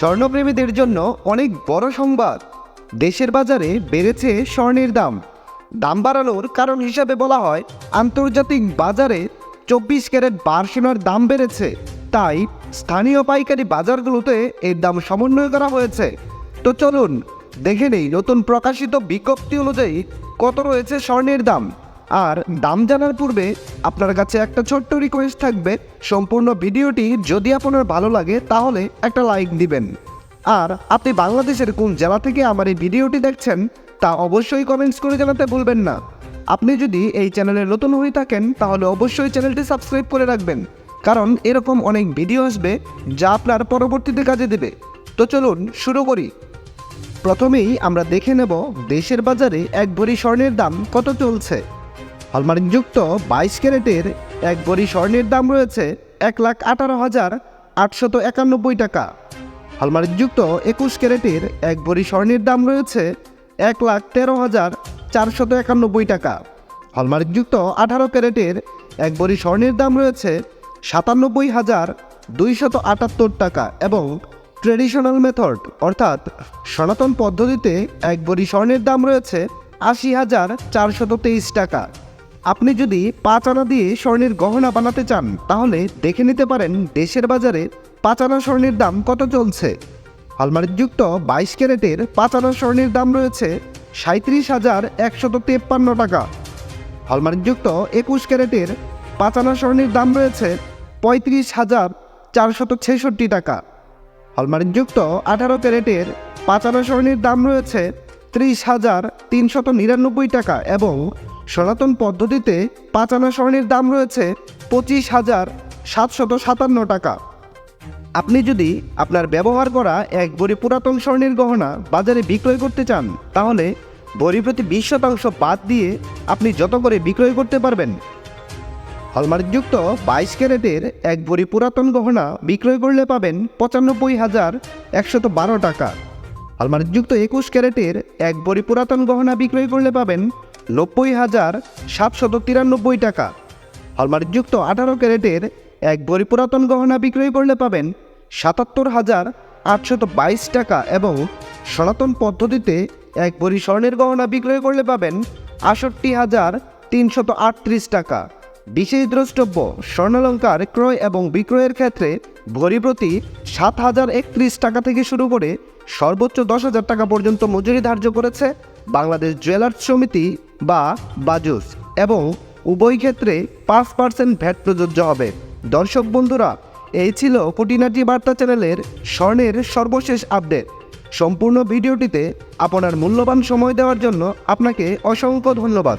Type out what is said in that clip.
স্বর্ণপ্রেমীদের জন্য অনেক বড় সংবাদ। দেশের বাজারে বেড়েছে স্বর্ণের দাম। দাম বাড়ানোর কারণ হিসাবে বলা হয়, আন্তর্জাতিক বাজারে চব্বিশ ক্যারেট বার সোনার দাম বেড়েছে। তাই স্থানীয় পাইকারি বাজারগুলোতে এর দাম সমন্বয় করা হয়েছে। তো চলুন, দেখে নেই নতুন প্রকাশিত বিজ্ঞপ্তি অনুযায়ী কত রয়েছে স্বর্ণের দাম। আর দাম জানার পূর্বে আপনার কাছে একটা ছোট্ট রিকোয়েস্ট থাকবে। সম্পূর্ণ ভিডিওটি যদি আপনার ভালো লাগে, তাহলে একটা লাইক দিবেন। আর আপনি বাংলাদেশের কোন জেলা থেকে আমার এই ভিডিওটি দেখছেন, তা অবশ্যই কমেন্টস করে জানাতে ভুলবেন না। আপনি যদি এই চ্যানেলে নতুন হয়ে থাকেন, তাহলে অবশ্যই চ্যানেলটি সাবস্ক্রাইব করে রাখবেন। কারণ এরকম অনেক ভিডিও আসবে, যা আপনার পরবর্তীতে কাজে দেবে। তো চলুন শুরু করি। প্রথমেই আমরা দেখে নেব, দেশের বাজারে এক ভরি স্বর্ণের দাম কত চলছে। হলমার্কযুক্ত বাইশ ক্যারেটের এক ভরি স্বর্ণের দাম রয়েছে এক লাখ আঠারো হাজার আটশত একানব্বই টাকা। হলমার্কযুক্ত একুশ ক্যারেটের এক ভরি স্বর্ণের দাম রয়েছে এক লাখ তেরো হাজার চারশত একানব্বই টাকা। হলমার্কযুক্ত আঠারো ক্যারেটের এক ভরি স্বর্ণের দাম রয়েছে সাতানব্বই হাজার দুইশত আটাত্তর টাকা এবং ট্রেডিশনাল মেথড, অর্থাৎ সনাতন পদ্ধতিতে এক ভরি স্বর্ণের দাম রয়েছে আশি হাজার চারশত তেইশ টাকা। আপনি যদি পাঁচ আনা দিয়ে স্বর্ণের গহনা বানাতে চান, তাহলে দেখে নিতে পারেন দেশের বাজারে পাঁচ আনা স্বর্ণের দাম কত চলছে। হলমার্কযুক্ত বাইশ ক্যারেটের পাঁচ আনা স্বর্ণের দাম রয়েছে সাঁত্রিশ হাজার একশত তেপ্পান্ন টাকা। হলমার্কযুক্ত একুশ ক্যারেটের পাঁচ আনা স্বর্ণের দাম রয়েছে পঁয়ত্রিশ হাজার চারশত ছেষট্টি টাকা। হলমার্কযুক্ত আঠারো ক্যারেটের পাঁচ আনা স্বর্ণের দাম রয়েছে ত্রিশ হাজার তিনশত নিরানব্বই টাকা এবং সনাতন পদ্ধতিতে পাঁচ আনা স্বর্ণের দাম রয়েছে পঁচিশ হাজার সাতশত সাতান্ন টাকা। আপনি যদি আপনার ব্যবহার করা এক বড়ি পুরাতন স্বর্ণের গহনা বাজারে বিক্রয় করতে চান, তাহলে বড়ি প্রতি বিশ শতাংশ বাদ দিয়ে আপনি যত করে বিক্রয় করতে পারবেন। হলমার্কযুক্ত বাইশ ক্যারেটের এক বড়ি পুরাতন গহনা বিক্রয় করলে পাবেন পঁচানব্বই হাজার একশত বারো টাকা। হলমার্কযুক্ত একুশ ক্যারেটের এক বড়ি পুরাতন গহনা বিক্রয় করলে পাবেন নব্বই হাজার সাতশত তিরানব্বই টাকা। হলমার্কযুক্ত আঠারো ক্যারেটের এক বড়ি পুরাতন গহনা বিক্রয় করলে পাবেন সাতাত্তর হাজার আটশত বাইশ টাকা এবং সনাতন পদ্ধতিতে এক বড়ি স্বর্ণের গহনা বিক্রয় করলে পাবেন আষট্টি হাজার তিনশত আটত্রিশ টাকা। বিশেষ দ্রষ্টব্য, স্বর্ণালঙ্কার ক্রয় এবং বিক্রয়ের ক্ষেত্রে ভরি প্রতি সাত হাজার একত্রিশ টাকা থেকে শুরু করে সর্বোচ্চ দশ হাজার টাকা পর্যন্ত মজুরি ধার্য করেছে বাংলাদেশ জুয়েলার্স সমিতি বা বাজুস এবং উভয় ক্ষেত্রে পাঁচ পার্সেন্ট ভ্যাট প্রযোজ্য হবে। দর্শক বন্ধুরা, এই ছিল কুটিনাটি বার্তা চ্যানেলের স্বর্ণের সর্বশেষ আপডেট। সম্পূর্ণ ভিডিওটিতে আপনার মূল্যবান সময় দেওয়ার জন্য আপনাকে অসংখ্য ধন্যবাদ।